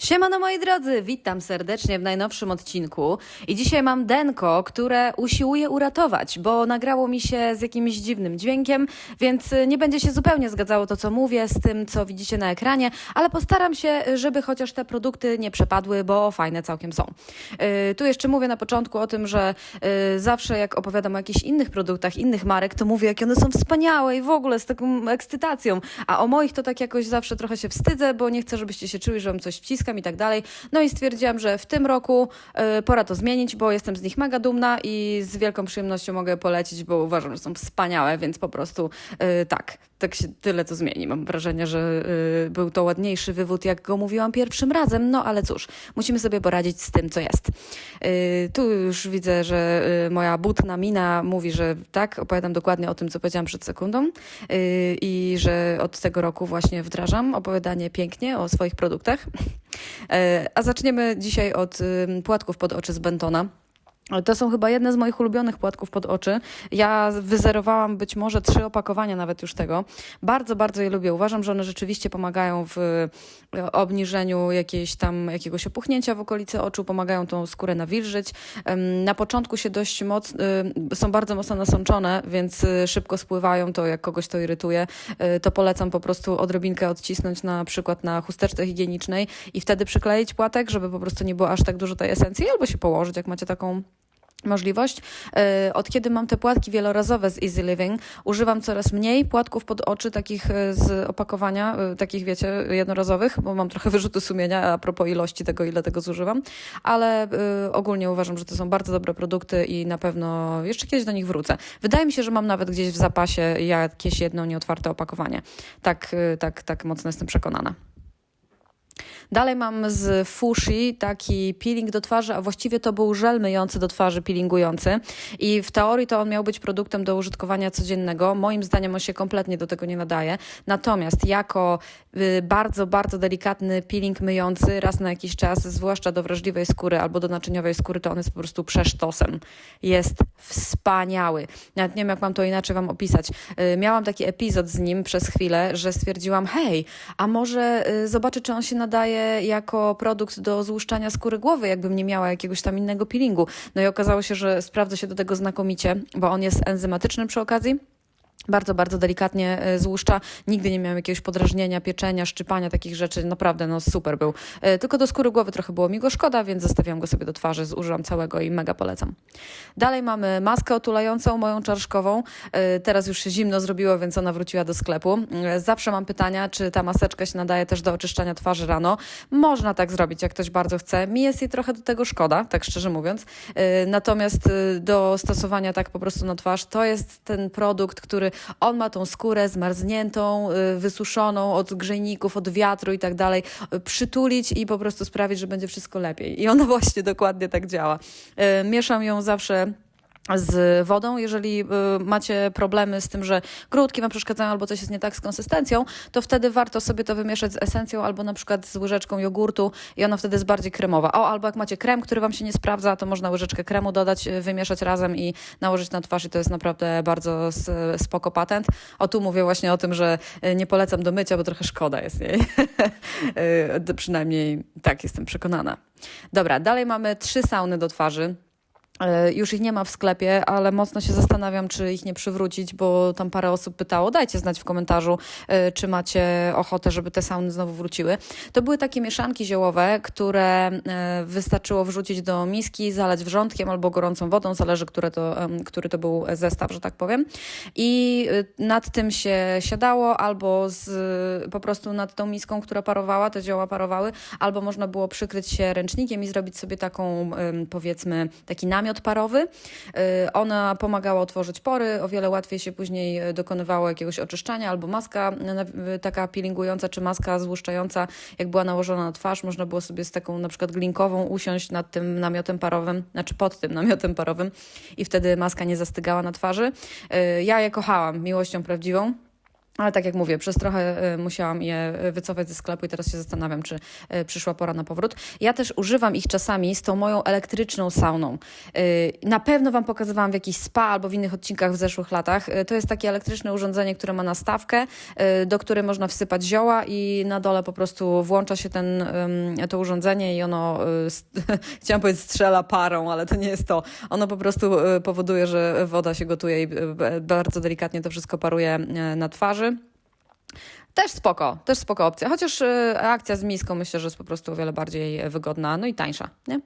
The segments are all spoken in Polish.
Siemano moi drodzy, witam serdecznie w najnowszym odcinku. I dzisiaj mam denko, które usiłuję uratować, bo nagrało mi się z jakimś dziwnym dźwiękiem, więc y, nie będzie się zupełnie zgadzało to, co mówię z tym, co widzicie na ekranie, ale postaram się, żeby chociaż te produkty nie przepadły, bo fajne całkiem są. Yy, tu jeszcze mówię na początku o tym, że yy, zawsze jak opowiadam o jakichś innych produktach, innych marek, to mówię, jakie one są wspaniałe i w ogóle z taką ekscytacją, a o moich to tak jakoś zawsze trochę się wstydzę, bo nie chcę, żebyście się czuli, że wam coś i tak dalej. No i stwierdziłam, że w tym roku y, pora to zmienić, bo jestem z nich mega dumna i z wielką przyjemnością mogę polecić, bo uważam, że są wspaniałe, więc po prostu y, tak, tak się tyle to zmieni. Mam wrażenie, że y, był to ładniejszy wywód, jak go mówiłam pierwszym razem, no ale cóż, musimy sobie poradzić z tym, co jest. Y, tu już widzę, że y, moja butna mina mówi, że tak, opowiadam dokładnie o tym, co powiedziałam przed sekundą y, i że od tego roku właśnie wdrażam opowiadanie pięknie o swoich produktach. E, A zaczniemy dzisiaj od płatków pod oczy z Bentona. To są chyba jedne z moich ulubionych płatków pod oczy. Ja wyzerowałam być może trzy opakowania nawet już tego. Bardzo, bardzo je lubię. Uważam, że one rzeczywiście pomagają w e, obniżeniu jakiejś tam jakiegoś opuchnięcia w okolicy oczu, pomagają tą skórę nawilżyć. Na początku się dość mocno, są bardzo mocno nasączone, więc y, szybko spływają, to jak kogoś to irytuje, y, to polecam po prostu odrobinkę odcisnąć na przykład na chusteczce higienicznej i wtedy przykleić płatek, żeby po prostu nie było aż tak dużo tej esencji, albo się położyć, jak macie taką możliwość. E, Od kiedy mam te płatki wielorazowe z Easy Living, używam coraz mniej płatków pod oczy, takich e, z opakowania, e, takich wiecie, jednorazowych, bo mam trochę wyrzutu sumienia a propos ilości tego, ile tego zużywam, ale ogólnie uważam, że to są bardzo dobre produkty i na pewno jeszcze kiedyś do nich wrócę. Wydaje mi się, że mam nawet gdzieś w zapasie jakieś jedno nieotwarte opakowanie. Tak, tak, tak mocno jestem przekonana. Dalej mam z Fushi taki peeling do twarzy, a właściwie to był żel myjący do twarzy, peelingujący. I w teorii to on miał być produktem do użytkowania codziennego. Moim zdaniem on się kompletnie do tego nie nadaje. Natomiast jako y, bardzo, bardzo delikatny peeling myjący raz na jakiś czas, zwłaszcza do wrażliwej skóry albo do naczyniowej skóry, to on jest po prostu przesztosem. Jest wspaniały. Nawet nie wiem, jak mam to inaczej wam opisać. Y, Miałam taki epizod z nim przez chwilę, że stwierdziłam, hej, a może y, zobaczę, czy on się nadaje jako produkt do złuszczania skóry głowy, jakbym nie miała jakiegoś tam innego peelingu. No i okazało się, że sprawdza się do tego znakomicie, bo on jest enzymatyczny przy okazji. Bardzo, bardzo delikatnie e, złuszcza. Nigdy nie miałam jakiegoś podrażnienia, pieczenia, szczypania, takich rzeczy. Naprawdę, no super był. E, Tylko do skóry głowy trochę było mi go szkoda, więc zostawiłam go sobie do twarzy, zużyłam całego i mega polecam. Dalej mamy maskę otulającą, moją czarszkową. E, Teraz już się zimno zrobiło, więc ona wróciła do sklepu. Zawsze mam pytania, czy ta maseczka się nadaje też do oczyszczania twarzy rano. Można tak zrobić, jak ktoś bardzo chce. Mi jest jej trochę do tego szkoda, tak szczerze mówiąc. Natomiast do stosowania tak po prostu na twarz, to jest ten produkt, który on ma tą skórę zmarzniętą, y, wysuszoną od grzejników, od wiatru i tak dalej, y, przytulić i po prostu sprawić, że będzie wszystko lepiej. I ona właśnie dokładnie tak działa. Y, Mieszam ją zawsze z wodą. Jeżeli y, macie problemy z tym, że grudki wam przeszkadzają albo coś jest nie tak z konsystencją, to wtedy warto sobie to wymieszać z esencją albo na przykład z łyżeczką jogurtu i ona wtedy jest bardziej kremowa. O, albo jak macie krem, który wam się nie sprawdza, to można łyżeczkę kremu dodać, y, wymieszać razem i nałożyć na twarz i to jest naprawdę bardzo spoko patent. O, tu mówię właśnie o tym, że y, nie polecam do mycia, bo trochę szkoda jest jej. Przynajmniej tak jestem przekonana. Dobra, dalej mamy trzy sauny do twarzy. E, Już ich nie ma w sklepie, ale mocno się zastanawiam, czy ich nie przywrócić, bo tam parę osób pytało. Dajcie znać w komentarzu, e, czy macie ochotę, żeby te sauny znowu wróciły. To były takie mieszanki ziołowe, które e, wystarczyło wrzucić do miski, zalać wrzątkiem albo gorącą wodą, zależy, które to, który to był zestaw, że tak powiem. I nad tym się siadało, albo z, po prostu nad tą miską, która parowała, te zioła parowały, albo można było przykryć się ręcznikiem i zrobić sobie taką, powiedzmy, taki namiot parowy. Y, Ona pomagała otworzyć pory, o wiele łatwiej się później y, dokonywało jakiegoś oczyszczania, albo maska y, taka peelingująca, czy maska złuszczająca, jak była nałożona na twarz, można było sobie z taką na przykład glinkową usiąść nad tym namiotem parowym, znaczy pod tym namiotem parowym i wtedy maska nie zastygała na twarzy. Ja je kochałam miłością prawdziwą. Ale tak jak mówię, przez trochę y, musiałam je y, wycofać ze sklepu i teraz się zastanawiam, czy y, przyszła pora na powrót. Ja też używam ich czasami z tą moją elektryczną sauną. Na pewno Wam pokazywałam w jakiś spa albo w innych odcinkach w zeszłych latach. To jest takie elektryczne urządzenie, które ma nastawkę, do której można wsypać zioła i na dole po prostu włącza się ten, to urządzenie i ono, chciałam powiedzieć strzela parą, ale to nie jest to. Ono po prostu powoduje, że woda się gotuje i bardzo delikatnie to wszystko paruje na twarzy. Też spoko, też spoko opcja. Chociaż y, akcja z miską myślę, że jest po prostu o wiele bardziej wygodna, no i tańsza, nie?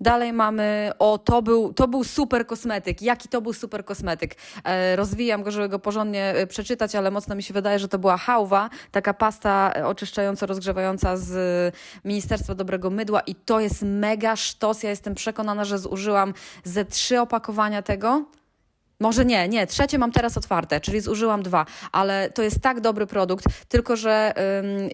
Dalej mamy, o to był, to był super kosmetyk. Jaki to był super kosmetyk? E, rozwijam go, żeby go porządnie e, przeczytać, ale mocno mi się wydaje, że to była hałwa, taka pasta e, oczyszczająca, rozgrzewająca z e, Ministerstwa Dobrego Mydła i to jest mega sztos. Ja jestem przekonana, że zużyłam ze trzy opakowania tego. Może nie, nie, trzecie mam teraz otwarte, czyli zużyłam dwa, ale to jest tak dobry produkt, tylko że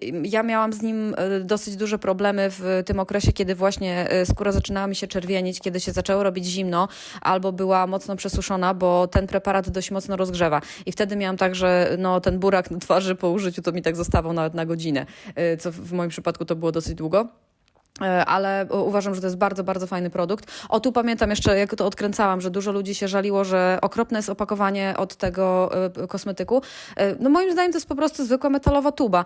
ym, ja miałam z nim y, dosyć duże problemy w tym okresie, kiedy właśnie y, skóra zaczynała mi się czerwienić, kiedy się zaczęło robić zimno albo była mocno przesuszona, bo ten preparat dość mocno rozgrzewa. I wtedy miałam tak, że no, ten burak na twarzy po użyciu to mi tak zostawał nawet na godzinę, y, co w moim przypadku to było dosyć długo. E, ale uważam, że to jest bardzo, bardzo fajny produkt. O, tu pamiętam jeszcze, jak to odkręcałam, że dużo ludzi się żaliło, że okropne jest opakowanie od tego e, kosmetyku. E, No moim zdaniem to jest po prostu zwykła metalowa tuba.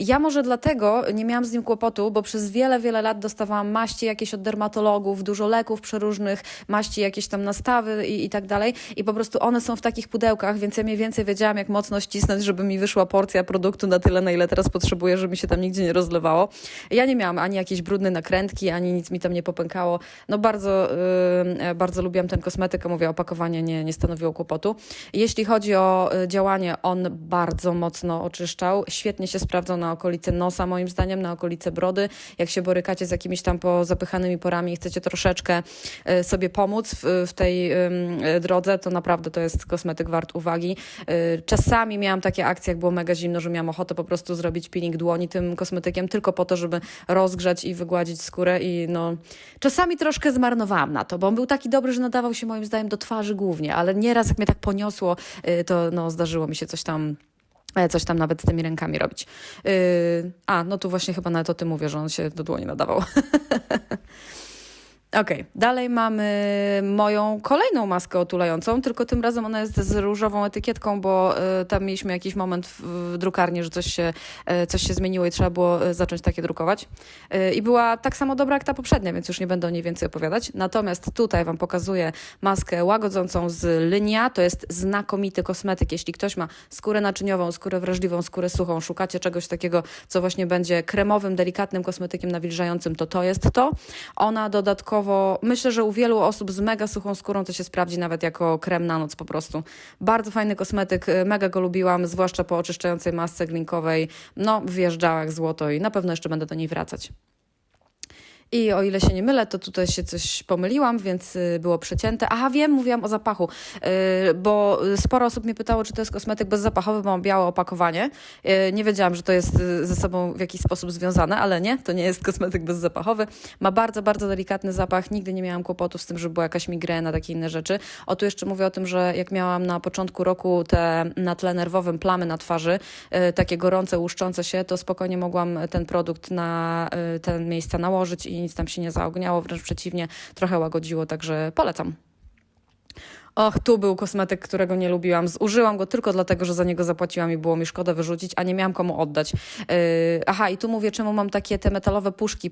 Ja może dlatego nie miałam z nim kłopotu, bo przez wiele, wiele lat dostawałam maści jakieś od dermatologów, dużo leków przeróżnych, maści jakieś tam nastawy i, i tak dalej. I po prostu one są w takich pudełkach, więc ja mniej więcej wiedziałam, jak mocno ścisnąć, żeby mi wyszła porcja produktu na tyle, na ile teraz potrzebuję, żeby mi się tam nigdzie nie rozlewało. Ja nie miałam ani jakiejś brudnej nakrętki, ani nic mi tam nie popękało. No bardzo, yy, bardzo lubiłam ten kosmetyk, a mówię, opakowanie nie, nie stanowiło kłopotu. Jeśli chodzi o y, działanie, on bardzo mocno oczyszczał. Świetnie się sprawdzał na okolice nosa, moim zdaniem, na okolice brody. Jak się borykacie z jakimiś tam pozapychanymi porami i chcecie troszeczkę y, sobie pomóc w, w tej y, drodze, to naprawdę to jest kosmetyk wart uwagi. Y, Czasami miałam takie akcje, jak było mega zimno, że miałam ochotę po prostu zrobić peeling dłoni tym kosmetykiem, tylko po to, żeby rozgrzać i wygładzić skórę i no... Czasami troszkę zmarnowałam na to, bo on był taki dobry, że nadawał się moim zdaniem do twarzy głównie, ale nieraz jak mnie tak poniosło, y, to no zdarzyło mi się coś tam e, coś tam nawet z tymi rękami robić. Yy, a, no tu właśnie chyba nawet o tym mówię, że on się do dłoni nadawał. Okej, dalej mamy moją kolejną maskę otulającą, tylko tym razem ona jest z różową etykietką, bo y, tam mieliśmy jakiś moment w, w drukarni, że coś się, y, coś się zmieniło i trzeba było y, zacząć takie drukować. Y, I była tak samo dobra jak ta poprzednia, więc już nie będę o niej więcej opowiadać. Natomiast tutaj Wam pokazuję maskę łagodzącą z Lynia. To jest znakomity kosmetyk. Jeśli ktoś ma skórę naczyniową, skórę wrażliwą, skórę suchą, szukacie czegoś takiego, co właśnie będzie kremowym, delikatnym kosmetykiem nawilżającym, to to jest to. Ona dodatkowo, myślę, że u wielu osób z mega suchą skórą to się sprawdzi nawet jako krem na noc po prostu. Bardzo fajny kosmetyk, y, mega go lubiłam, zwłaszcza po oczyszczającej masce glinkowej. No, wjeżdżała jak złoto i na pewno jeszcze będę do niej wracać. I o ile się nie mylę, to tutaj się coś pomyliłam, więc y, było przecięte. Aha, wiem, mówiłam o zapachu, y, bo sporo osób mnie pytało, czy to jest kosmetyk bezzapachowy, bo mam białe opakowanie. Y, Nie wiedziałam, że to jest ze sobą w jakiś sposób związane, ale nie, to nie jest kosmetyk bezzapachowy. Ma bardzo, bardzo delikatny zapach. Nigdy nie miałam kłopotów z tym, że była jakaś migrena, takie inne rzeczy. O tu jeszcze mówię o tym, że jak miałam na początku roku te na tle nerwowym plamy na twarzy, takie gorące, łuszczące się, to spokojnie mogłam ten produkt na y, te miejsca nałożyć i nic tam się nie zaogniało, wręcz przeciwnie, trochę łagodziło, także polecam. Och, tu był kosmetyk, którego nie lubiłam. Zużyłam go tylko dlatego, że za niego zapłaciłam i było mi szkoda wyrzucić, a nie miałam komu oddać. Yy, aha, i tu mówię, czemu mam takie te metalowe puszki,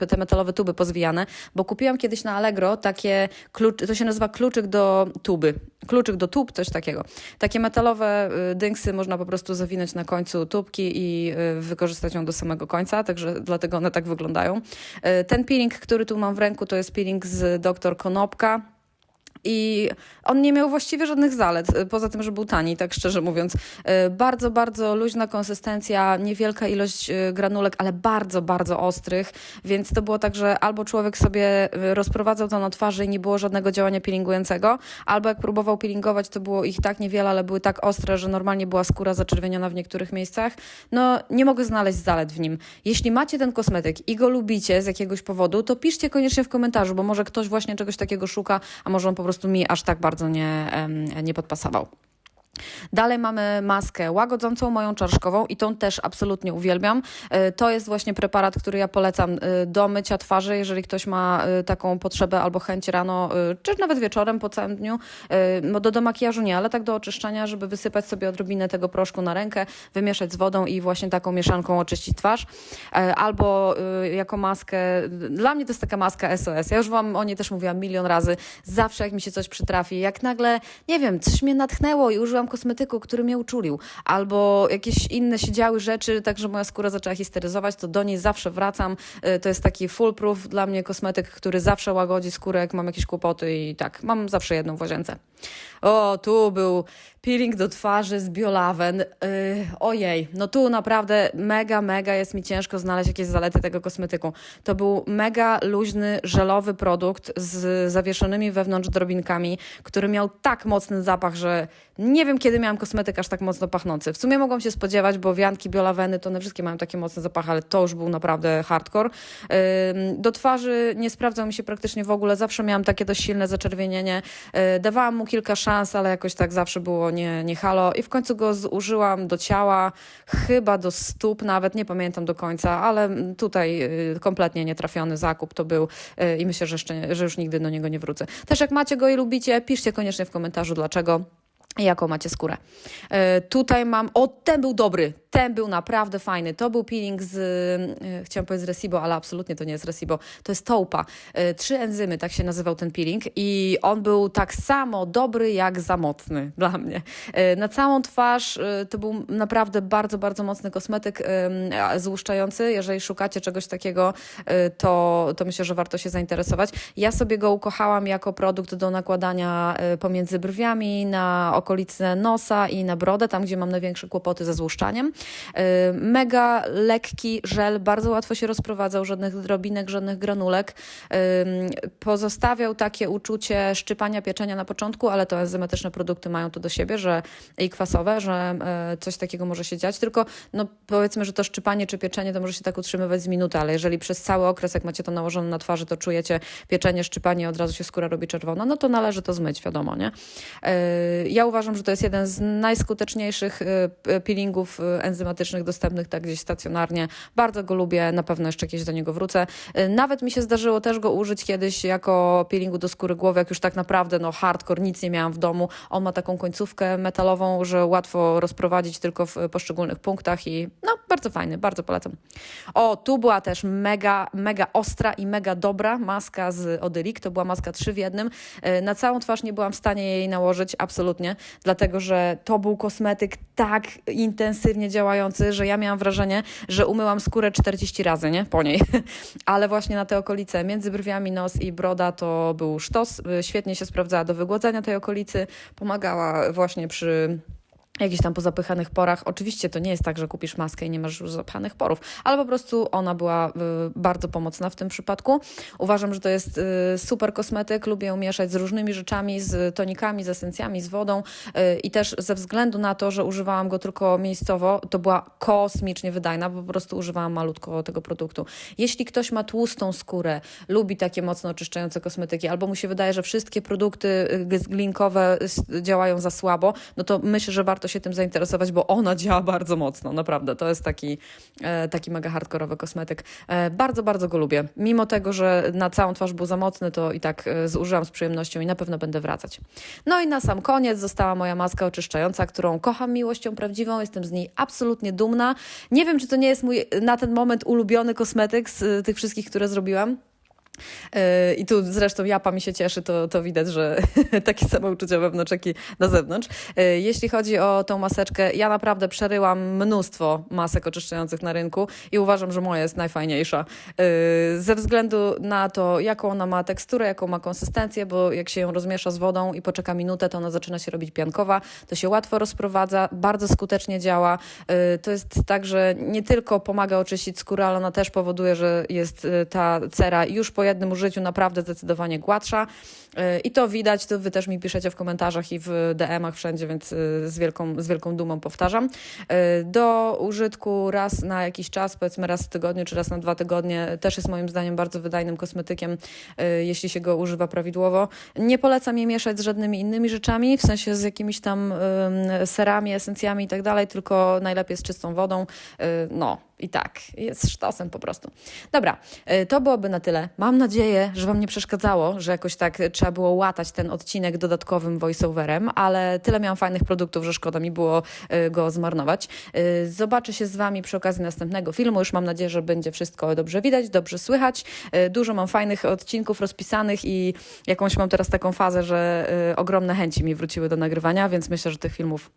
yy, te metalowe tuby pozwijane, bo kupiłam kiedyś na Allegro takie, klucz, to się nazywa kluczyk do tuby. Kluczyk do tub, coś takiego. Takie metalowe yy, dynksy można po prostu zawinąć na końcu tubki i yy, wykorzystać ją do samego końca, także dlatego one tak wyglądają. Ten peeling, który tu mam w ręku, to jest peeling z Dr. Konopka. I on nie miał właściwie żadnych zalet, y, poza tym, że był tani, tak szczerze mówiąc. Y, Bardzo, bardzo luźna konsystencja, niewielka ilość y, granulek, ale bardzo, bardzo ostrych, więc to było tak, że albo człowiek sobie rozprowadzał to na twarzy i nie było żadnego działania peelingującego, albo jak próbował peelingować, to było ich tak niewiele, ale były tak ostre, że normalnie była skóra zaczerwieniona w niektórych miejscach. No, nie mogę znaleźć zalet w nim. Jeśli macie ten kosmetyk i go lubicie z jakiegoś powodu, to piszcie koniecznie w komentarzu, bo może ktoś właśnie czegoś takiego szuka, a może on po prostu mi aż tak bardzo nie, nie podpasował. Dalej mamy maskę łagodzącą moją czarszkową i tą też absolutnie uwielbiam. E, To jest właśnie preparat, który ja polecam e, do mycia twarzy, jeżeli ktoś ma e, taką potrzebę albo chęć rano, czy nawet wieczorem po całym dniu. No do, do makijażu nie, ale tak do oczyszczania, żeby wysypać sobie odrobinę tego proszku na rękę, wymieszać z wodą i właśnie taką mieszanką oczyścić twarz. Albo jako maskę, dla mnie to jest taka maska SOS. Ja już wam o niej też mówiłam milion razy. Zawsze jak mi się coś przytrafi, jak nagle, nie wiem, coś mnie natchnęło i użyłam kosmetyku, który mnie uczulił, albo jakieś inne się działy rzeczy, tak że moja skóra zaczęła histeryzować, to do niej zawsze wracam. Y, To jest taki foolproof dla mnie kosmetyk, który zawsze łagodzi skórę, jak mam jakieś kłopoty i tak, mam zawsze jedną w łazience. O, tu był peeling do twarzy z Biolaven. Yy, ojej, no tu naprawdę mega, mega jest mi ciężko znaleźć jakieś zalety tego kosmetyku. To był mega luźny, żelowy produkt z zawieszonymi wewnątrz drobinkami, który miał tak mocny zapach, że nie wiem kiedy miałam kosmetyk aż tak mocno pachnący. W sumie mogłam się spodziewać, bo wianki Biolaveny to one wszystkie mają takie mocne zapachy, ale to już był naprawdę hardcore. Ym, Do twarzy nie sprawdzał mi się praktycznie w ogóle, zawsze miałam takie dość silne zaczerwienienie. Yy, Dawałam mu kilka szans, ale jakoś tak zawsze było nie, nie halo. I w końcu go zużyłam do ciała, chyba do stóp nawet, nie pamiętam do końca, ale tutaj yy, kompletnie nietrafiony zakup to był yy, i myślę, że, jeszcze, że już nigdy do niego nie wrócę. Też jak macie go i lubicie, piszcie koniecznie w komentarzu dlaczego. Jaką macie skórę? E, tutaj mam. O, ten był dobry. Ten był naprawdę fajny. To był peeling z. E, chciałam powiedzieć z Resibo, ale absolutnie to nie jest Resibo. To jest Toupa. E, trzy enzymy, tak się nazywał ten peeling. I on był tak samo dobry, jak za mocny dla mnie. E, na całą twarz to był naprawdę bardzo, bardzo mocny kosmetyk złuszczający. Jeżeli szukacie czegoś takiego, to, to myślę, że warto się zainteresować. Ja sobie go ukochałam jako produkt do nakładania pomiędzy brwiami, na okolice nosa i na brodę, tam gdzie mam największe kłopoty ze złuszczaniem. E, Mega lekki żel, bardzo łatwo się rozprowadzał, żadnych drobinek, żadnych granulek. Ym, Pozostawiał takie uczucie szczypania pieczenia na początku, ale to enzymetyczne produkty mają to do siebie, że i kwasowe, że e, coś takiego może się dziać. Tylko no, powiedzmy, że to szczypanie czy pieczenie to może się tak utrzymywać z minuty, ale jeżeli przez cały okres, jak macie to nałożone na twarzy, to czujecie pieczenie, szczypanie, od razu się skóra robi czerwona, no to należy to zmyć, wiadomo, nie? Ja uważam, że to jest jeden z najskuteczniejszych peelingów enzymatycznych dostępnych tak gdzieś stacjonarnie. Bardzo go lubię, na pewno jeszcze kiedyś do niego wrócę. E, Nawet mi się zdarzyło też go użyć kiedyś jako peelingu do skóry głowy, jak już tak naprawdę no hardcore, nic nie miałam w domu. On ma taką końcówkę metalową, że łatwo rozprowadzić tylko w poszczególnych punktach i no bardzo fajny, bardzo polecam. O, tu była też mega, mega ostra i mega dobra maska z Odylik. To była maska 3 w jednym. E, Na całą twarz nie byłam w stanie jej nałożyć, absolutnie, dlatego że to był kosmetyk tak intensywnie działający, że ja miałam wrażenie, że umyłam skórę 40 razy, nie? Po niej. Ale właśnie na te okolice, między brwiami, nos i broda to był sztos. Świetnie się sprawdzała do wygładzania tej okolicy, pomagała właśnie przy jakichś tam pozapychanych porach. Oczywiście to nie jest tak, że kupisz maskę i nie masz już zapychanych porów, ale po prostu ona była y, bardzo pomocna w tym przypadku. Uważam, że to jest y, super kosmetyk, lubię ją mieszać z różnymi rzeczami, z tonikami, z esencjami, z wodą y, i też ze względu na to, że używałam go tylko miejscowo, to była kosmicznie wydajna, bo po prostu używałam malutko tego produktu. Jeśli ktoś ma tłustą skórę, lubi takie mocno oczyszczające kosmetyki, albo mu się wydaje, że wszystkie produkty glinkowe działają za słabo, no to myślę, że warto się tym zainteresować, bo ona działa bardzo mocno, naprawdę. To jest taki, e, taki mega hardkorowy kosmetyk. E, bardzo, bardzo go lubię. Mimo tego, że na całą twarz był za mocny, to i tak e, zużyłam z przyjemnością i na pewno będę wracać. No i na sam koniec została moja maska oczyszczająca, którą kocham miłością prawdziwą, jestem z niej absolutnie dumna. Nie wiem, czy to nie jest mój na ten moment ulubiony kosmetyk z tych wszystkich, które zrobiłam. Yy, I tu zresztą japa mi się cieszy, to, to widać, że takie same uczucia wewnątrz, jak i na zewnątrz. Yy, Jeśli chodzi o tą maseczkę, ja naprawdę przeryłam mnóstwo masek oczyszczających na rynku i uważam, że moja jest najfajniejsza. Yy, Ze względu na to, jaką ona ma teksturę, jaką ma konsystencję, bo jak się ją rozmiesza z wodą i poczeka minutę, to ona zaczyna się robić piankowa, to się łatwo rozprowadza, bardzo skutecznie działa. To jest tak, że nie tylko pomaga oczyścić skórę, ale ona też powoduje, że jest ta cera już po jednym użyciu naprawdę zdecydowanie gładsza. Y, I to widać, to wy też mi piszecie w komentarzach i w DM-ach wszędzie, więc y, z wielką, z wielką dumą powtarzam. Y, Do użytku raz na jakiś czas, powiedzmy raz w tygodniu czy raz na dwa tygodnie, też jest moim zdaniem bardzo wydajnym kosmetykiem, jeśli się go używa prawidłowo. Nie polecam je mieszać z żadnymi innymi rzeczami, w sensie z jakimiś tam serami, esencjami i tak dalej, tylko najlepiej z czystą wodą. No i tak, jest sztosem po prostu. Dobra, y, to byłoby na tyle. Mam nadzieję, że Wam nie przeszkadzało, że jakoś tak trzeba było łatać ten odcinek dodatkowym voiceoverem, ale tyle miałam fajnych produktów, że szkoda mi było y, go zmarnować. Y, Zobaczę się z Wami przy okazji następnego filmu. Już mam nadzieję, że będzie wszystko dobrze widać, dobrze słychać. Dużo mam fajnych odcinków rozpisanych i jakąś mam teraz taką fazę, że ogromne chęci mi wróciły do nagrywania, więc myślę, że tych filmów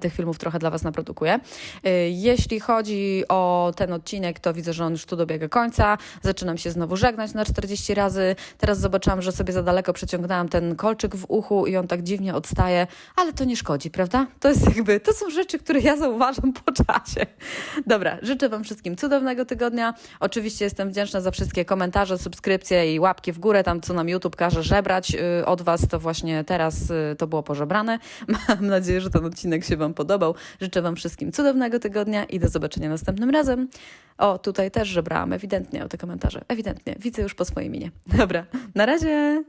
tych filmów trochę dla Was naprodukuję. E, Jeśli chodzi o ten odcinek, to widzę, że on już tu dobiega końca. Zaczynam się znowu żegnać na 40 razy. Teraz zobaczyłam, że sobie za daleko przeciągnęłam ten kolczyk w uchu i on tak dziwnie odstaje, ale to nie szkodzi, prawda? To jest jakby, to są rzeczy, które ja zauważam po czasie. Dobra, życzę Wam wszystkim cudownego tygodnia. Oczywiście jestem wdzięczna za wszystkie komentarze, subskrypcje i łapki w górę, tam co nam YouTube każe żebrać y, od Was, to właśnie teraz y, to było pożebrane. Mam nadzieję, że ten odcinek się Wam podobał. Życzę Wam wszystkim cudownego tygodnia i do zobaczenia następnym razem. O, tutaj też żebrałam, ewidentnie o te komentarze. Ewidentnie, widzę już po swojej minie. Dobra, na razie!